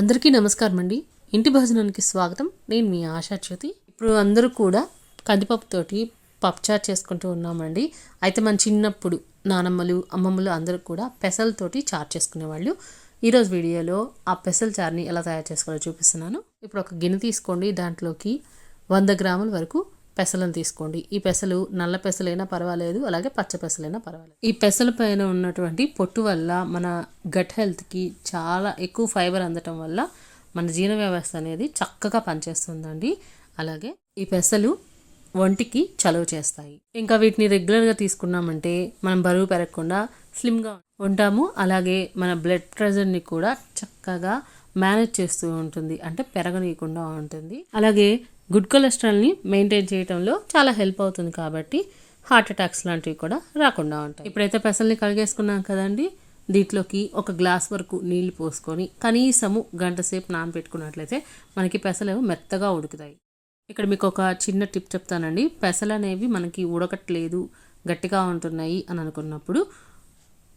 అందరికీ నమస్కారం అండి ఇంటి భోజనానికి స్వాగతం. నేను మీ ఆశాజ్యోతి ఇప్పుడు అందరూ కూడా కందిపప్పుతోటి పప్చార్ చేసుకుంటూ ఉన్నామండి. అయితే మన చిన్నప్పుడు నానమ్మలు అమ్మమ్మలు అందరూ కూడా పెసలతోటి చార్ చేసుకునేవాళ్ళు. ఈరోజు వీడియోలో ఆ పెసల చార్ని ఎలా తయారు చేసుకోవాలో చూపిస్తున్నాను. ఇప్పుడు ఒక గిన్నె తీసుకోండి. దాంట్లోకి వంద గ్రాముల వరకు పెసలను తీసుకోండి. ఈ పెసలు నల్ల పెసలైనా పర్వాలేదు అలాగే పచ్చ పెసలైనా పర్వాలేదు. ఈ పెసల పైన ఉన్నటువంటి పొట్టు వల్ల మన గట్ హెల్త్కి చాలా ఎక్కువ ఫైబర్ అందటం వల్ల మన జీర్ణ వ్యవస్థ అనేది చక్కగా పనిచేస్తుందండి. అలాగే ఈ పెసలు ఒంటికి చలువ చేస్తాయి. ఇంకా వీటిని రెగ్యులర్గా తీసుకున్నామంటే మనం బరువు పెరగకుండా స్లిమ్గా ఉంటాము. అలాగే మన బ్లడ్ ప్రెషర్ని కూడా చక్కగా మేనేజ్ చేస్తూ ఉంటుంది. అంటే పెరగనీయకుండా ఉంటుంది. అలాగే గుడ్ కొలెస్ట్రాల్ని మెయింటైన్ చేయడంలో చాలా హెల్ప్ అవుతుంది కాబట్టి హార్ట్ అటాక్స్ లాంటివి కూడా రాకుండా ఉంటాయి. ఇప్పుడైతే పెసల్ని కడిగేసుకున్నాం కదండి. దీంట్లోకి ఒక గ్లాస్ వరకు నీళ్ళు పోసుకొని కనీసము గంట సేపు నానబెట్టుకున్నట్లయితే మనకి పెసలు మెత్తగా ఉడుకుతాయి. ఇక్కడ మీకు ఒక చిన్న టిప్ చెప్తానండి. పెసలు అనేవి మనకి ఉడకట్లేదు గట్టిగా ఉంటున్నాయి అని అనుకున్నప్పుడు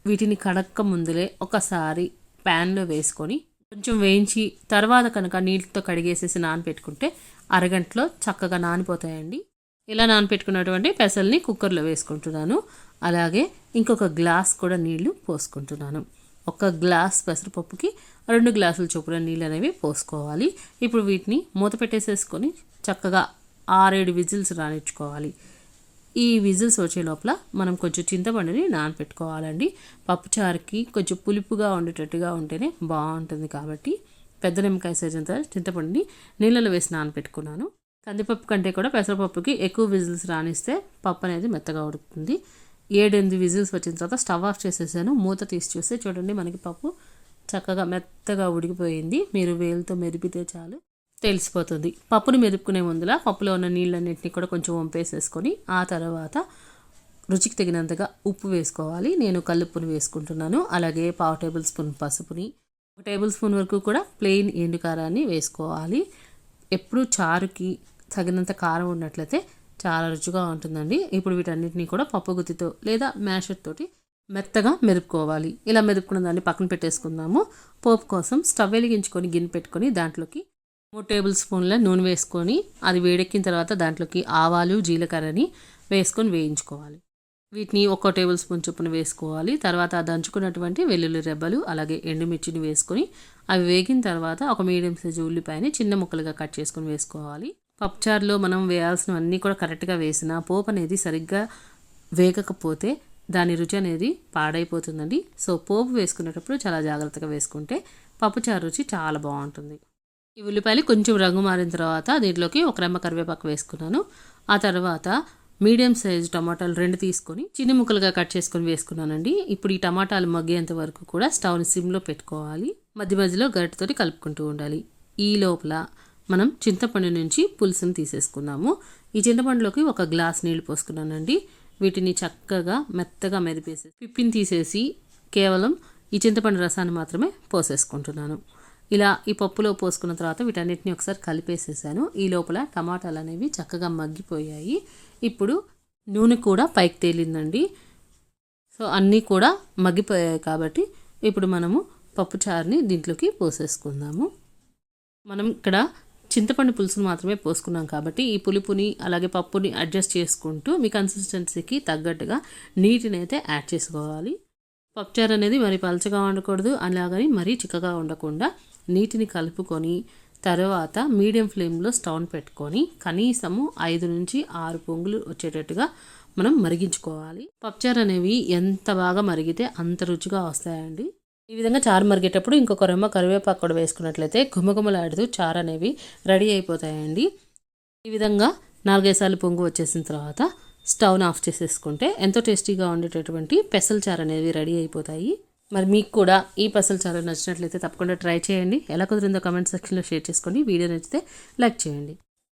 వీటిని కడక్క ముందులే ఒకసారి ప్యాన్లో వేసుకొని కొంచెం వేయించి తర్వాత కనుక నీళ్ళతో కడిగేసేసి నానబెట్టుకుంటే అరగంటలో చక్కగా నానిపోతాయండి. ఇలా నానబెట్టుకున్నటువంటి పెసల్ని కుక్కర్లో వేసుకుంటున్నాను. అలాగే ఇంకొక గ్లాస్ కూడా నీళ్ళు పోసుకుంటున్నాను. ఒక గ్లాస్ పెసరపప్పుకి రెండు గ్లాసుల చొప్పున నీళ్ళు అనేవి పోసుకోవాలి. ఇప్పుడు వీటిని మూత పెట్టేసేసుకొని చక్కగా ఆరేడు విజిల్స్ రానిచ్చుకోవాలి. ఈ విజిల్స్ వచ్చే లోపల మనం కొంచెం చింతపండుని నానపెట్టుకోవాలండి. పప్పుచారుకి కొంచెం పులుపుగా ఉండేటట్టుగా ఉంటేనే బాగుంటుంది కాబట్టి పెద్ద నిమ్మకాయ సైజంత చింతపండుని నీళ్ళలో వేసి నానపెట్టుకున్నాను. కందిపప్పు కంటే కూడా పెసరపప్పుకి ఎక్కువ విజిల్స్ రానిస్తే పప్పు అనేది మెత్తగా ఉడుకుతుంది. ఏడెనిమిది విజిల్స్ వచ్చిన తర్వాత స్టవ్ ఆఫ్ చేసేసాను. మూత తీసి చూస్తే చూడండి మనకి పప్పు చక్కగా మెత్తగా ఉడికిపోయింది. మీరు వేలుతో మెరిపితే చాలు. తెలిసిపోతుంది. పప్పుని మెదుపుకునే ముందులా పప్పులో ఉన్న నీళ్ళన్నింటినీ కూడా కొంచెం వంపేసేసుకొని ఆ తర్వాత రుచికి తగినంతగా ఉప్పు వేసుకోవాలి. నేను కల్లుప్పును వేసుకుంటున్నాను. అలాగే పావు టేబుల్ స్పూన్ పసుపుని ఒక టేబుల్ స్పూన్ వరకు కూడా ప్లెయిన్ ఎండు కారాన్ని వేసుకోవాలి. ఎప్పుడు చారుకి తగినంత కారం ఉన్నట్లయితే చాలా రుచిగా ఉంటుందండి. ఇప్పుడు వీటన్నిటిని కూడా పప్పు గుత్తితో లేదా మ్యాషర్ తోటి మెత్తగా మెదుపుకోవాలి. ఇలా మెదుపుకున్న దాన్ని పక్కన పెట్టేసుకుందాము. పోపు కోసం స్టవ్ వెలిగించుకొని గిన్నె పెట్టుకొని దాంట్లోకి మూడు టేబుల్ స్పూన్ల నూనె వేసుకొని అది వేడెక్కిన తర్వాత దాంట్లోకి ఆవాలు జీలకర్రని వేసుకొని వేయించుకోవాలి. వీటిని ఒక్కో టేబుల్ స్పూన్ చొప్పున వేసుకోవాలి. తర్వాత దంచుకున్నటువంటి వెల్లుల్లి రెబ్బలు అలాగే ఎండుమిర్చిని వేసుకొని అవి వేగిన తర్వాత ఒక మీడియం సైజు ఉల్లిపాయని చిన్న ముక్కలుగా కట్ చేసుకొని వేసుకోవాలి. పప్పుచారులో మనం వేయాల్సినవన్నీ కూడా కరెక్ట్గా వేసిన పోపు అనేది సరిగ్గా వేగకపోతే దాని రుచి అనేది పాడైపోతుందండి. సో పోపు వేసుకునేటప్పుడు చాలా జాగ్రత్తగా వేసుకుంటే పప్పుచారు రుచి చాలా బాగుంటుంది. ఈ ఉల్లిపాయలు కొంచెం రంగు మారిన తర్వాత దీంట్లోకి ఒక రెమ్మ కరివేపాకు వేసుకున్నాను. ఆ తర్వాత మీడియం సైజ్ టమాటాలు రెండు తీసుకొని చిన్న ముక్కలుగా కట్ చేసుకొని వేసుకున్నానండి. ఇప్పుడు ఈ టమాటాలు మగ్గేంత వరకు కూడా స్టవ్ని సిమ్లో పెట్టుకోవాలి. మధ్య మధ్యలో గరిటతోటి కలుపుకుంటూ ఉండాలి. ఈ లోపల మనం చింతపండు నుంచి పులుసును తీసేసుకున్నాము. ఈ చింతపండులోకి ఒక గ్లాస్ నీళ్ళు పోసుకున్నానండి. వీటిని చక్కగా మెత్తగా మెదిపేసి పిప్పిని తీసేసి కేవలం ఈ చింతపండు రసాన్ని మాత్రమే పోసేసుకుంటున్నాను. ఇలా ఈ పప్పులో పోసుకున్న తర్వాత వీటన్నిటిని ఒకసారి కలిపేసేసాను. ఈ లోపల టమాటాలు అనేవి చక్కగా మగ్గిపోయాయి. ఇప్పుడు నూనె కూడా పైకి తేలిందండి. సో అన్నీ కూడా మగ్గిపోయాయి కాబట్టి ఇప్పుడు మనము పప్పు చారుని దీంట్లోకి పోసేసుకుందాము. మనం ఇక్కడ చింతపండు పులుసును మాత్రమే పోసుకున్నాం కాబట్టి ఈ పులుపుని అలాగే పప్పుని అడ్జస్ట్ చేసుకుంటూ మీ కన్సిస్టెన్సీకి తగ్గట్టుగా నీటిని అయితే యాడ్ చేసుకోవాలి. పప్పుచారు అనేది మరి పలచగా ఉండకూడదు అలాగని మరీ చిక్కగా ఉండకుండా నీటిని కలుపుకొని తర్వాత మీడియం ఫ్లేమ్లో స్టవ్ని పెట్టుకొని కనీసము ఐదు నుంచి ఆరు పొంగులు వచ్చేటట్టుగా మనం మరిగించుకోవాలి. పప్పుచారు అనేవి ఎంత బాగా మరిగితే అంత రుచిగా వస్తాయండి. ఈ విధంగా చారు మరిగేటప్పుడు ఇంకొక రెమ్మ కరివేపాకు కూడా వేసుకున్నట్లయితే గుమగుమలాడుతూ చారు అనేవి రెడీ అయిపోతాయండి. ఈ విధంగా నాలుగైదు సార్లు పొంగు వచ్చేసిన తర్వాత స్టవ్ని ఆఫ్ చేసేసుకుంటే ఎంతో టేస్టీగా ఉండేటటువంటి పెసల చారు అనేవి రెడీ అయిపోతాయి. మరి మీకు కూడా ఈ పసలు చాలా నచ్చినట్లయితే తప్పకుండా ట్రై చేయండి. ఎలా కుదిరిందో కమెంట్ సెక్షన్లో షేర్ చేసుకోండి వీడియో నచ్చితే లైక్ చేయండి.